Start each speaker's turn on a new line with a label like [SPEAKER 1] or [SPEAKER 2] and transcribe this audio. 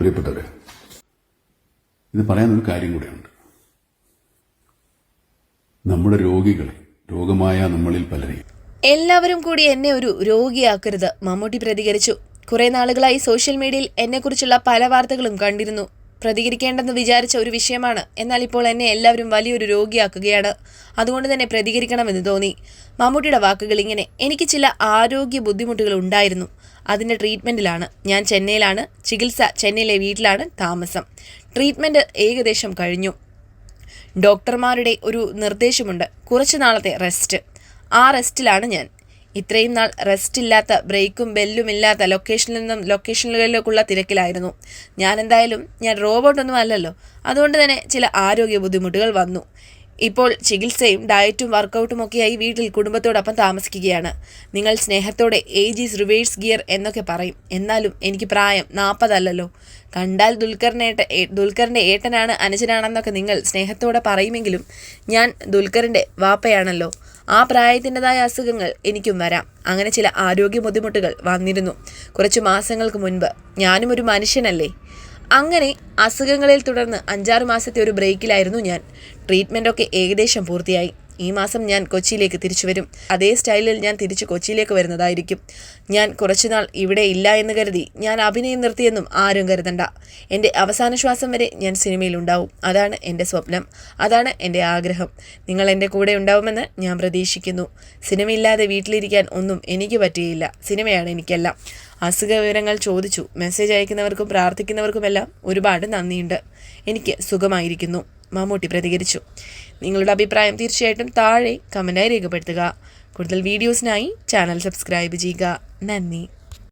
[SPEAKER 1] പ്രിയപ്പെട്ടവരെ ഇത് പറയാനൊരു കാര്യം കൂടെയുണ്ട്. നമ്മുടെ രോഗികളെ രോഗമായ നമ്മളിൽ പലരെയും
[SPEAKER 2] എല്ലാവരും കൂടി എന്നെ ഒരു രോഗിയാക്കരുത്. മമ്മൂട്ടി പ്രതികരിച്ചു. കുറെ നാളുകളായി സോഷ്യൽ മീഡിയയിൽ എന്നെക്കുറിച്ചുള്ള പല വാർത്തകളും കണ്ടിരുന്നു. പ്രതികരിക്കേണ്ടെന്ന് വിചാരിച്ച ഒരു വിഷയമാണ്. എന്നാൽ ഇപ്പോൾ എന്നെ എല്ലാവരും വലിയൊരു രോഗിയാക്കുകയാണ്. അതുകൊണ്ട് തന്നെ പ്രതികരിക്കണമെന്ന് തോന്നി. മമ്മൂട്ടിയുടെ വാക്കുകൾ ഇങ്ങനെ എനിക്ക് ചില ആരോഗ്യ ബുദ്ധിമുട്ടുകൾ ഉണ്ടായിരുന്നു. അതിന്റെ ട്രീറ്റ്മെന്റിലാണ്. ഞാൻ ചെന്നൈയിലാണ്. ചികിത്സ ചെന്നൈയിലെ വീട്ടിലാണ് താമസം. ട്രീറ്റ്മെന്റ് ഏകദേശം കഴിഞ്ഞു. ഡോക്ടർമാരുടെ ഒരു നിർദ്ദേശമുണ്ട്. കുറച്ച് നാളത്തെ റെസ്റ്റ്. ആ റെസ്റ്റിലാണ് ഞാൻ. ഇത്രയും നാൾ റെസ്റ്റ് ഇല്ലാത്ത ബ്രേക്കും ബെല്ലും ഇല്ലാത്ത ലൊക്കേഷനിൽ നിന്നും ലൊക്കേഷനുകളിലേക്കുള്ള തിരക്കിലായിരുന്നു. ഞാൻ എന്തായാലും ഞാൻ റോബോട്ടൊന്നും അല്ലല്ലോ. അതുകൊണ്ട് തന്നെ ചില ആരോഗ്യ ബുദ്ധിമുട്ടുകൾ വന്നു. ഇപ്പോൾ ചികിത്സയും ഡയറ്റും വർക്കൗട്ടും ഒക്കെയായി വീട്ടിൽ കുടുംബത്തോടൊപ്പം താമസിക്കുകയാണ്. നിങ്ങൾ സ്നേഹത്തോടെ ഏജ് ഈസ് റിവേഴ്സ് ഗിയർ എന്നൊക്കെ പറയും. എന്നാലും എനിക്ക് പ്രായം നാൽപ്പതല്ലല്ലോ കണ്ടാൽ ദുൽഖറിനേട്ട ദുൽഖറിന്റെ ഏട്ടനാണ് അനുജനാണെന്നൊക്കെ നിങ്ങൾ സ്നേഹത്തോടെ പറയുമെങ്കിലും ഞാൻ ദുൽഖറിന്റെ വാപ്പയാണല്ലോ. ആ പ്രായത്തിന്റെതായ അസുഖങ്ങൾ എനിക്കും വരാം. അങ്ങനെ ചില ആരോഗ്യ ബുദ്ധിമുട്ടുകൾ വന്നിരുന്നു. കുറച്ച് മാസങ്ങൾക്ക് മുൻപ് ഞാനും ഒരു മനുഷ്യനല്ലേ? അങ്ങനെ അസുഖങ്ങളിൽ തുടർന്ന് അഞ്ചാറ് മാസത്തെ ഒരു ബ്രേക്കിലായിരുന്നു ഞാൻ. ട്രീറ്റ്മെന്റൊക്കെ ഏകദേശം പൂർത്തിയായി. ഈ മാസം ഞാൻ കൊച്ചിയിലേക്ക് തിരിച്ചു വരും. അതേ സ്റ്റൈലിൽ ഞാൻ തിരിച്ച് കൊച്ചിയിലേക്ക് വരുന്നതായിരിക്കും. ഞാൻ കുറച്ചുനാൾ ഇവിടെ ഇല്ല എന്ന് കരുതി ഞാൻ അഭിനയം നിർത്തിയെന്നും ആരും കരുതണ്ട. എന്റെ അവസാന ശ്വാസം വരെ ഞാൻ സിനിമയിൽ സിനിമയിലുണ്ടാവും അതാണ് എന്റെ സ്വപ്നം. അതാണ് എന്റെ ആഗ്രഹം. നിങ്ങൾ എന്റെ കൂടെ ഉണ്ടാവുമെന്ന് ഞാൻ പ്രതീക്ഷിക്കുന്നു. സിനിമയില്ലാതെ വീട്ടിലിരിക്കാൻ ഒന്നും എനിക്ക് പറ്റിയില്ല. സിനിമയാണ് എനിക്കെല്ലാം. അസുഖ വിവരങ്ങൾ ചോദിച്ചു. മെസ്സേജ് അയക്കുന്നവർക്കും പ്രാർത്ഥിക്കുന്നവർക്കുമെല്ലാം ഒരുപാട് നന്ദിയുണ്ട്. എനിക്ക് സുഖമായിരിക്കുന്നു. മമ്മൂട്ടി പ്രതികരിച്ചു. നിങ്ങളുടെ അഭിപ്രായം തീർച്ചയായിട്ടും താഴെ കമന്റായി രേഖപ്പെടുത്തുക. കൂടുതൽ വീഡിയോസിനായി ചാനൽ സബ്സ്ക്രൈബ് ചെയ്യുക. നന്ദി.